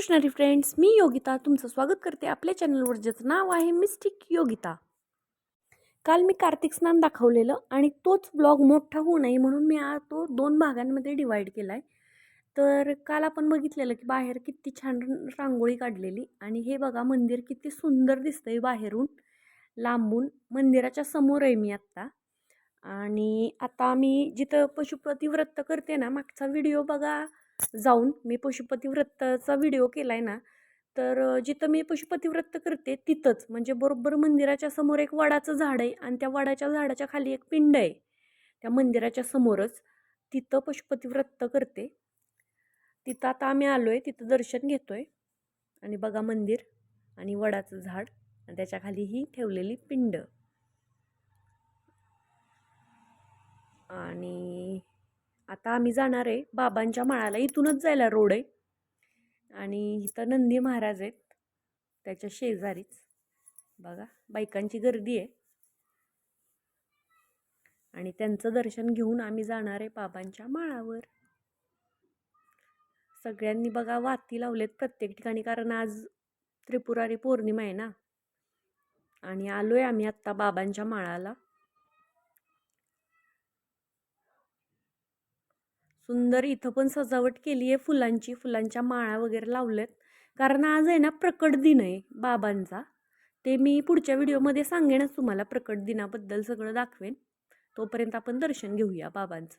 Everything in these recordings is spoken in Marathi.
कृष्णरी फ्रेंड्स मी योगिता तुमचं स्वागत करते आपल्या चॅनलवर ज्याचं नाव आहे मिस्टिक योगिता. काल मी कार्तिक स्नान दाखवलेलं आणि तोच ब्लॉग मोठा होऊ नये म्हणून मी आ तो दोन भागांमध्ये डिवाईड केला आहे तर काल आपण बघितलेलं की बाहेर किती छान रांगोळी काढलेली आणि हे बघा मंदिर किती सुंदर दिसतंय बाहेरून लांबून. मंदिराच्या समोर आहे मी आत्ता. आणि आता मी जिथं पशुपती व्रत करते ना मागचा व्हिडिओ बघा. जाऊन मी पशुपती व्रताचा व्हिडिओ केला आहे ना तर जिथं मी पशुपती व्रत करते तिथंच म्हणजे बरोबर मंदिराच्या समोर एक वडाचं झाड आहे आणि त्या वडाच्या झाडाच्या खाली एक पिंड आहे. त्या मंदिराच्या समोरच तिथं पशुपती व्रत करते. तिथं आता आम्ही आलो आहे तिथं दर्शन घेतो आहे आणि बघा मंदिर आणि वडाचं झाड आणि त्याच्याखाली ही ठेवलेली पिंड. आणि आता आम्ही जाणार आहे बाबांच्या माळाला. इथूनच जायला रोड आहे. आणि इथं नंदी महाराज आहेत. त्याच्या शेजारीच. बघा बायकांची गर्दी आहे. आणि त्यांचं दर्शन घेऊन आम्ही जाणार आहे बाबांच्या माळावर. सगळ्यांनी बघा वाती लावलेत प्रत्येक ठिकाणी कारण आज त्रिपुरारी पौर्णिमा आहे ना. आणि आलो आहे आम्ही आत्ता बाबांच्या माळाला. सुंदर इथं पण सजावट केली आहे फुलांची फुलांच्या माळा वगैरे लावल्यात. कारण आज आहे ना प्रकट दिन आहे बाबांचा. ते मी पुढच्या व्हिडिओमध्ये सांगेनच तुम्हाला प्रकट दिनाबद्दल सगळं दाखवेन. तोपर्यंत आपण दर्शन घेऊया बाबांचं.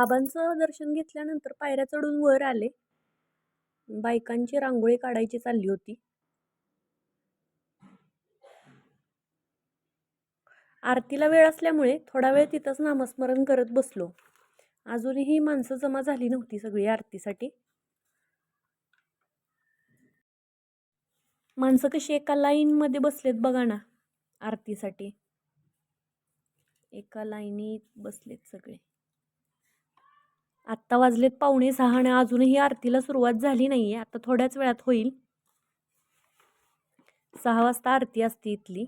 बाबांचं दर्शन घेतल्यानंतर पायऱ्या चढून वर आले. बायकांची रांगोळी काढायची चालली होती. आरतीला वेळ असल्यामुळे थोडा वेळ तिथंच नामस्मरण करत बसलो. अजूनही माणसं जमा झाली नव्हती सगळी आरतीसाठी. माणसं कशी एका लाईनमध्ये बसलेत बघा ना आरतीसाठी. एका लाईनीत बसलेत सगळे. आत्ता वाजलेत पावणे सहा आणि अजूनही आरतीला सुरुवात झाली नाही आहे आता थोड्याच वेळात होईल. सहा वाजता आरती असते इथली.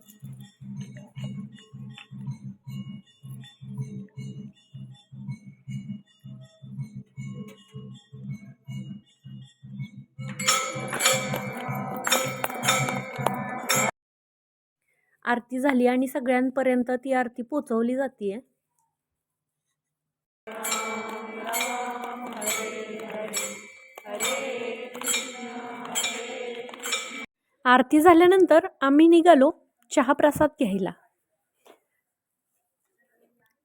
आरती झाली आणि सगळ्यांपर्यंत ती आरती पोचवली जाते आरती झाल्यानंतर आम्ही निघालो चहा प्रसाद घ्यायला.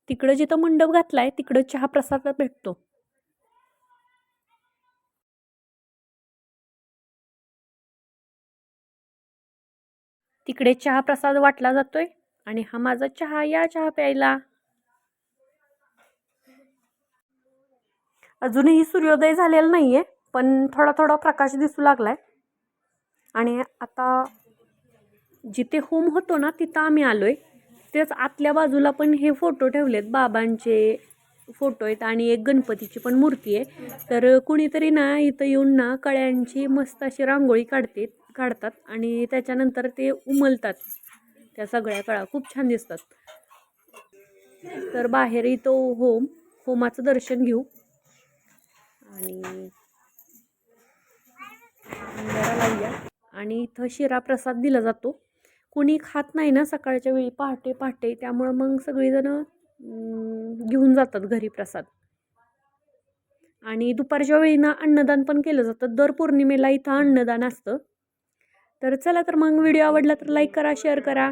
तिकडं जिथं मंडप घातलाय तिकडं चहा प्रसाद भेटतो. तिकडे चहा प्रसाद वाटला जातोय आणि हा माझा चहा या चहा प्यायला. अजूनही सूर्योदय झालेला नाही आहे पण थोडा थोडा प्रकाश दिसू लागला आहे आणि आता जिथे होम होतो ना तिथं आम्ही आलो आहे तेच आतल्या बाजूला पण हे फोटो ठेवलेत बाबांचे फोटो आहेत आणि एक गणपतीची पण मूर्ती आहे. तर कुणीतरी ना इथं येऊन ना कळ्यांची मस्त अशी रांगोळी काढते काढतात आणि त्याच्यानंतर ते उमलतात. त्या सगळ्या कळा खूप छान दिसतात. तर बाहेर इथं होम होमाचं दर्शन घेऊ. आणि अंधारा लावूया आणि इथं शिरा प्रसाद दिला जातो. कोणी खात नाही ना सकाळच्या वेळी पहाटे पहाटे. त्यामुळं मग सगळीजणं घेऊन जातात घरी प्रसाद. आणि दुपारच्या वेळी ना अन्नदान पण केलं जातं. दर पौर्णिमेला इथं अन्नदान असतं. तर चला तर मग व्हिडिओ आवडला तर लाईक करा शेअर करा.